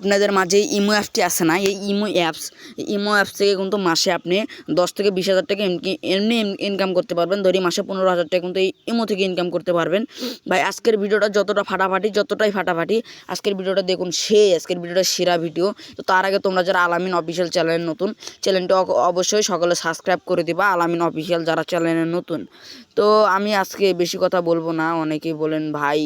আপনাদের মাঝে ইমো অ্যাপসটি আছে না? এই ইমো অ্যাপস ইমো অ্যাপস থেকে কিন্তু মাসে আপনি দশ থেকে বিশ হাজার টাকা এমনি ইনকাম করতে পারবেন। ধরি মাসে পনেরো হাজার টাকা কিন্তু এই ইমো থেকে ইনকাম করতে পারবেন। ভাই, আজকের ভিডিওটা যতটা ফাটাফাটি, যতটাই ফাটাফাটি, আজকের ভিডিওটা দেখুন সে আজকের ভিডিওটা সেরা ভিডিও। তো তার আগে তোমরা যারা আলামিন অফিসিয়াল চ্যানেলের নতুন চ্যানেলটা অবশ্যই সকলে সাবস্ক্রাইব করে দিবা, আলামিন অফিসিয়াল যারা চ্যানেলের নতুন। তো আমি আজকে বেশি কথা বলব না, অনেকেই বলেন, ভাই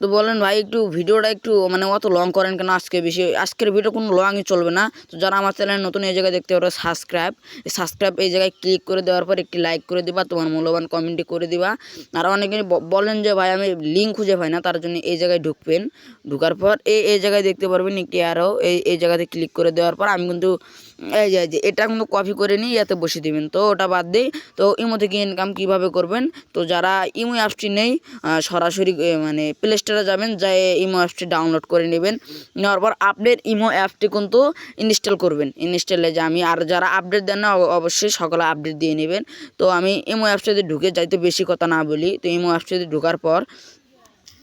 তো বলেন ভাই, একটু ভিডিওটা একটু মানে অত লং করেন কেন? আজকে বেশি, আজকের ভিডিও কোনো লংই চলবে না। তো যারা আমার চ্যানেল নতুন, এই জায়গায় দেখতে পারো সাবস্ক্রাইব সাবস্ক্রাইব এই জায়গায় ক্লিক করে দেওয়ার পর একটি লাইক করে দিবা, তোমার মূল্যবান কমেন্টটি করে দিবা। আর অনেকে বলেন যে ভাই, আমি লিঙ্ক খুঁজে পাই না, তার জন্য এই জায়গায় ঢুকবেন। ঢুকার পর এই এই জায়গায় দেখতে পারবেন একটি আরও এই এই জায়গাতে ক্লিক করে দেওয়ার পর আমি কিন্তু এই যে যে, এটা কিন্তু কপি করে নিয়ে ইয়াতে বসে দিবেন। তো ওটা বাদ দিই। তো ইমো থেকে ইনকাম কীভাবে করবেন? তো যারা ইমো অ্যাপসটি নেই সরাসরি মানে প্লে স্টোরে যাবেন যাই ইমো অ্যাপসটি ডাউনলোড করে নেবেন। নেওয়ার পর আপডেট ইমো অ্যাপটি কিন্তু ইনস্টল করবেন। ইনস্টলে যে আমি, আর যারা আপডেট দেন না অবশ্যই সকলে আপডেট দিয়ে নেবেন। তো আমি ইমো অ্যাপসটাতে ঢুকে যাইতে বেশি কথা না বলি। তো ইমো অ্যাপসটাতে ঢোকার পর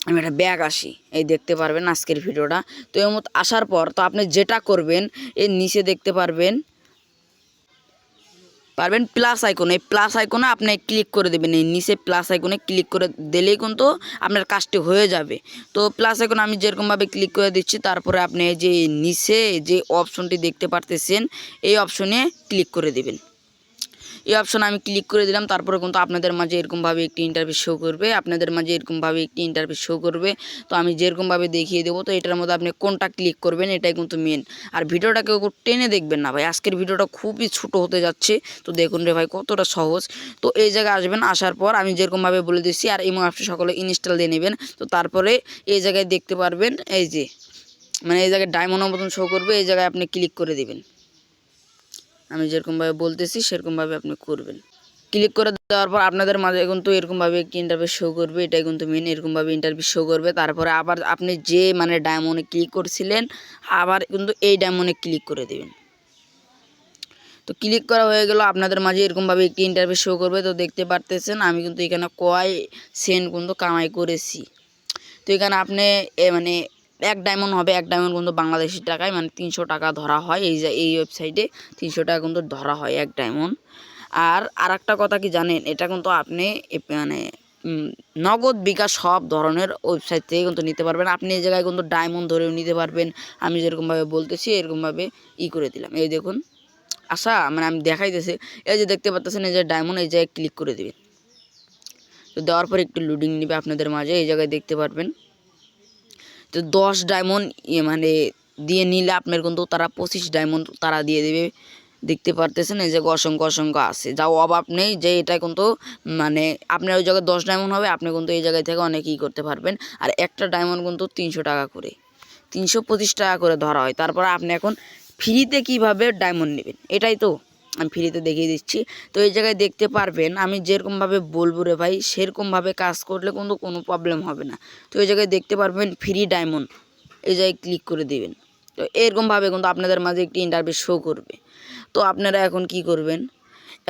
আমি একটা ব্যাগ আসি, এই দেখতে পারবেন আজকের ভিডিওটা। তো এর মতো আসার পর তো আপনি যেটা করবেন, এর নিচে দেখতে পারবেন পারবেন প্লাস আইকনে এই প্লাস আইকনে আপনি ক্লিক করে দেবেন, এই নিচে প্লাস আইকনে ক্লিক করে দিলেই কিন্তু আপনার কাজটি হয়ে যাবে। তো প্লাস আইকনে আমি যেরকমভাবে ক্লিক করে দিচ্ছি, তারপরে আপনি যে নিচে যে অপশনটি দেখতে পারতেছেন, এই অপশনে ক্লিক করে দেবেন। এই অপশন আমি ক্লিক করে দিলাম, তারপরে কিন্তু আপনাদের মাঝে এরকমভাবে একটি ইন্টারভিউ শো করবে, আপনাদের মাঝে এরকমভাবে একটি ইন্টারভিউ শো করবে। তো আমি যেরকমভাবে দেখিয়ে দেবো, তো এটার মধ্যে আপনি কোনটা ক্লিক করবেন, এটাই কিন্তু মেন আর ভিডিওটা কেউ টেনে দেখবেন না ভাই, আজকের ভিডিওটা খুবই ছোট হতে যাচ্ছে। তো দেখুন রে ভাই, কতটা সহজ। তো এই জায়গায় আসবেন, আসার পর আমি যেরকমভাবে বলে দিচ্ছি আর ইমো অ্যাপটি সকলে ইনস্টল দিয়ে নেবেন। তো তারপরে এই জায়গায় দেখতে পারবেন, এই যে মানে এই জায়গায় ডায়মন্ড মতন শো করবে, এই জায়গায় আপনি ক্লিক করে দিবেন। আমি যেরকমভাবে বলতেছি, সেরকমভাবে আপনি করবেন। ক্লিক করে দেওয়ার পর আপনাদের মাঝে কিন্তু এরকমভাবে একটি ইন্টারভিউ শো করবে, এটাই কিন্তু মেন এরকমভাবে ইন্টারভিউ শো করবে। তারপরে আবার আপনি যে মানে ডায়মন্ডে ক্লিক করছিলেন, আবার কিন্তু এই ডায়মন্ডে ক্লিক করে দেবেন। তো ক্লিক করা হয়ে গেল, আপনাদের মাঝে এরকমভাবে একটি ইন্টারভিউ শো করবে। তো দেখতে পারতেছেন, আমি কিন্তু এখানে কয় সেন্ট কিন্তু কামাই করেছি। তো এখানে আপনি মানে এক ডায়মন্ড হবে, এক ডায়মন্ড কিন্তু বাংলাদেশি টাকায় মানে তিনশো টাকা ধরা হয়। এই যে, এই ওয়েবসাইটে তিনশো টাকা কিন্তু ধরা হয় এক ডায়মন্ড আর আর একটা কথা কি জানেন, এটা কিন্তু আপনি মানে নগদ বিকাশ সব ধরনের ওয়েবসাইট থেকে কিন্তু নিতে পারবেন। আপনি এই জায়গায় কিন্তু ডায়মন্ড ধরেও নিতে পারবেন। আমি যেরকমভাবে বলতেছি, এরকমভাবে ই করে দিলাম। এই দেখুন আশা মানে আমি দেখাইতেছি। এই যে দেখতে পাচ্ছেন এই যে ডায়মন্ড এই জায়গায় ক্লিক করে দেবেন। তো দেওয়ার পর একটু লোডিং নেবে আপনাদের মাঝে, এই জায়গায় দেখতে পারবেন। তো দশ ডায়মন্ড ইয়ে মানে দিয়ে নিলে আপনার কিন্তু তারা পঁচিশ ডায়মন্ড তারা দিয়ে দেবে। দেখতে পারতেছেন, এই যে অসংখ্য অসংখ্য আছে। যাও, অভাব নেই যে এটা কিন্তু মানে আপনার ওই জায়গায় দশ ডায়মন্ড হবে, আপনি কিন্তু এই জায়গায় থেকে অনেক ই করতে পারবেন। আর একটা ডায়মন্ড কিন্তু তিনশো টাকা করে। তিনশো পঁচিশ টাকা করে ধরা হয়। তারপর আপনি এখন ফ্রিতে কীভাবে ডায়মন্ড নেবেন? এটাই তো। আমি ফ্রিতে দেখিয়ে দিচ্ছি। তো এই জায়গায় দেখতে পারবেন, আমি যেরকমভাবে বলব রে ভাই, সেরকমভাবে কাজ করলে কিন্তু কোনো প্রবলেম হবে না। তো এই জায়গায় দেখতে পারবেন ফ্রি ডায়মন্ড এই জায়গায় ক্লিক করে দেবেন। তো এরকমভাবে কিন্তু আপনাদের মাঝে একটি ইন্টারভিউ শো করবে। তো আপনারা এখন কি করবেন?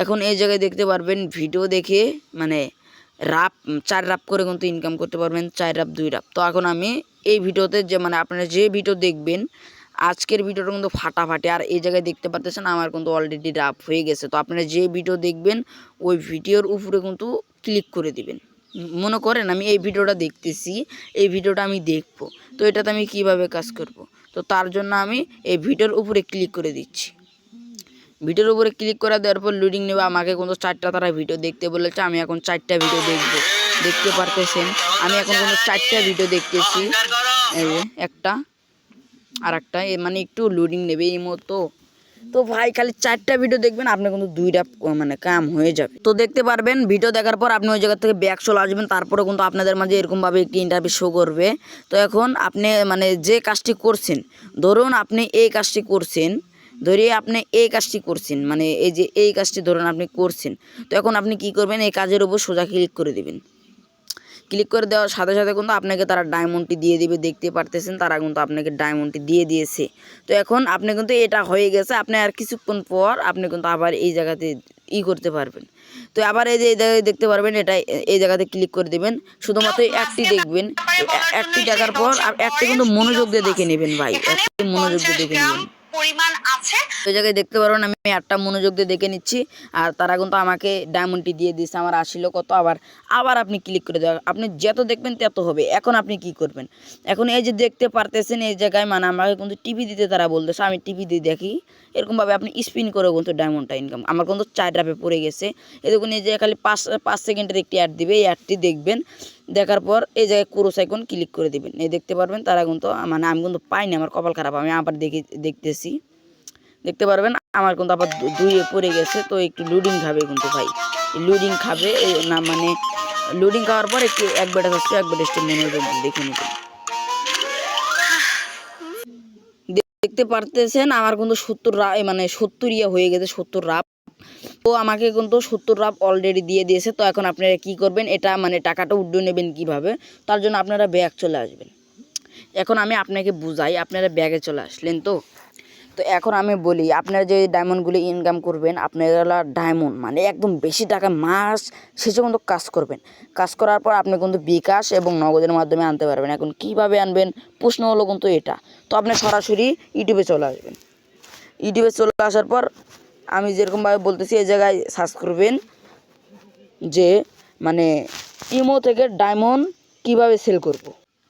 এখন এই জায়গায় দেখতে পারবেন ভিডিও দেখে মানে রাপ চার রাপ করে কিন্তু ইনকাম করতে পারবেন, চার রাপ দুই রাপ তো এখন আমি এই ভিডিওতে যে মানে আপনারা যে ভিডিও দেখবেন আজকের ভিডিওটা কিন্তু ফাটাফাটি, আর এই জায়গায় দেখতে পাচ্ছেন আমার কিন্তু অলরেডি রাফ হয়ে গেছে। তো আপনারা যে ভিডিও দেখবেন, ওই ভিডিওর উপরে কিন্তু ক্লিক করে দিবেন। মনে করেন আমি এই ভিডিওটা দেখতেছি, এই ভিডিওটা আমি দেখব। তো এটাতে আমি কীভাবে কাজ করব? তো তার জন্য আমি এই ভিডিওর উপরে ক্লিক করে দিচ্ছি। ভিডিওর উপরে ক্লিক করে দেওয়ার পর লোডিং নেবে। আমাকে কিন্তু চারটা তারা ভিডিও দেখতে বলেছে, আমি এখন চারটা ভিডিও দেখব। দেখতে পারতেছেন? আমি এখন কিন্তু চারটা ভিডিও দেখতেছি। একটা আর একটা মানে একটু লোডিং নেবে এই মতো তো ভাই, খালি চারটা ভিডিও দেখবেন, আপনি কিন্তু দুইটা মানে কাম হয়ে যাবে। তো দেখতে পারবেন ভিডিও দেখার পর আপনি ওই জায়গা থেকে ব্যাক চলে আসবেন, তারপরে কিন্তু আপনাদের মাঝে এরকমভাবে একটি ইন্টারভিউ শো করবে। তো এখন আপনি মানে যে কাজটি করছেন, ধরুন আপনি এই কাজটি করছেন ধরে আপনি এই কাজটি করছেন মানে এই যে এই কাজটি ধরুন আপনি করছেন, তো এখন আপনি কি করবেন, এই কাজের উপর সোজা ক্লিক করে দিবেন। ক্লিক করে দেওয়ার সাথে সাথে কিন্তু আপনাকে তারা ডায়মন্ডটি দিয়ে দিবে দেখতে পারতেছেন তারা কিন্তু আপনাকে ডায়মন্ডটি দিয়ে দিয়েছে। তো এখন আপনি কিন্তু এটা হয়ে গেছে আপনি আর কিছুক্ষণ পর আপনি কিন্তু আবার এই জায়গাতে ই করতে পারবেন। তো আবার এই যে এই জায়গায় দেখতে পারবেন এটা এই জায়গাতে ক্লিক করে দেবেন শুধুমাত্র একটি দেখবেন একটি দেখার পর একটি কিন্তু মনোযোগ দিয়ে দেখে নেবেন ভাই একটি মনোযোগ দিয়ে দেখে নেবেন। পরিমাণ আছে। ওই জায়গায় দেখতে পারবেন আমি একটা মনোযোগ দিয়ে দেখে নিচ্ছি। আর তারা কিন্তু আমাকে ডায়মন্ডটি দিয়ে দিচ্ছে আমার আসিল কত, আবার আবার আপনি ক্লিক করে দেওয়া আপনি যত দেখবেন তত হবে। এখন আপনি কি করবেন? এখন এই যে দেখতে পারতেছেন এই জায়গায় মানে আমাকে কিন্তু টিভি দিতে তারা বলতেছে, আমি টিভি দিয়ে দেখি। এরকমভাবে আপনি স্পিন করে কিন্তু ডায়মন্ডটা ইনকাম আমার কিন্তু চার ড্রাপে পড়ে গেছে। দেখুন, এই যে খালি পাঁচ পাঁচ সেকেন্ডের একটি অ্যাড দিবে, এই অ্যাডটি দেখবেন। দেখার পর এই জায়গায় ক্রোস আইকন ক্লিক করে দিবেন। এই দেখতে পারবেন, তারা কিন্তু মানে আমি কিন্তু পাইনি, আমার কপাল খারাপ, আমি আবার দেখি, দেখতেছি। দেখতে পারবেন, আমার কিন্তু আবার দুইয়ে পড়ে গেছে, তো একটু লুডিং খাবে কিন্তু ভাই। লুডিং খাবে না মানে লুডিং খাওয়ার পর একটু এক বেটা হচ্ছে এক বেটা মনোযোগ দিয়ে দেখে নিতে দেখতে পারতেছেন, আমার কিন্তু সত্তর মানে সত্তর ইয়ে হয়ে গেছে, সত্তর রাপ তো আমাকে কিন্তু সত্তর রাপ অলরেডি দিয়ে দিয়েছে, তো এখন আপনারা কি করবেন? এটা মানে টাকাটা উড্ডে নেবেন কীভাবে? তার জন্য আপনারা ব্যাগ চলে আসবেন। এখন আমি আপনাকে বুঝাই, আপনারা ব্যাগে চলে আসলেন তো? তো এখন আমি বলি, আপনারা যে ডায়মন্ডগুলি ইনকাম করবেন, আপনারা ডায়মন্ড মানে একদম বেশি টাকা মাস শেষে কিন্তু কাজ করবেন। কাজ করার পর আপনি কিন্তু বিকাশ এবং নগদের মাধ্যমে আনতে পারবেন। এখন কীভাবে আনবেন? প্রশ্ন হলো কিন্তু এটা। তো আপনি সরাসরি ইউটিউবে চলে আসবেন। ইউটিউবে চলে আসার পর আমি যেরকমভাবে বলতেছি এই জায়গায় সার্চ করবেন যে মানে ইমো থেকে ডায়মন্ড কীভাবে সেল করব।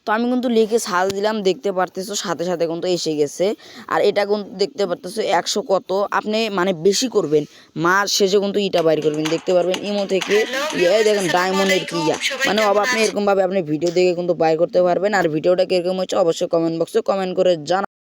তো আমি কিন্তু লিখে সার্চ দিলাম দেখতে পারতেছো সাথে সাথে কিন্তু এসে গেছে। আর এটা কিন্তু দেখতে পারতেছো একশো কত আপনি মানে বেশি করবেন। মাস শেষে কিন্তু ইটা বাইর করবেন দেখতে পারবেন ইমো থেকে ইয়ে দেখেন ডায়মন্ডের কি ইয়া। মানে আপনি এরকমভাবে আপনি ভিডিও দেখে কিন্তু বাইর করতে পারবেন। আর ভিডিওটা কীরকম হচ্ছে অবশ্যই কমেন্ট বক্সে কমেন্ট করে জানা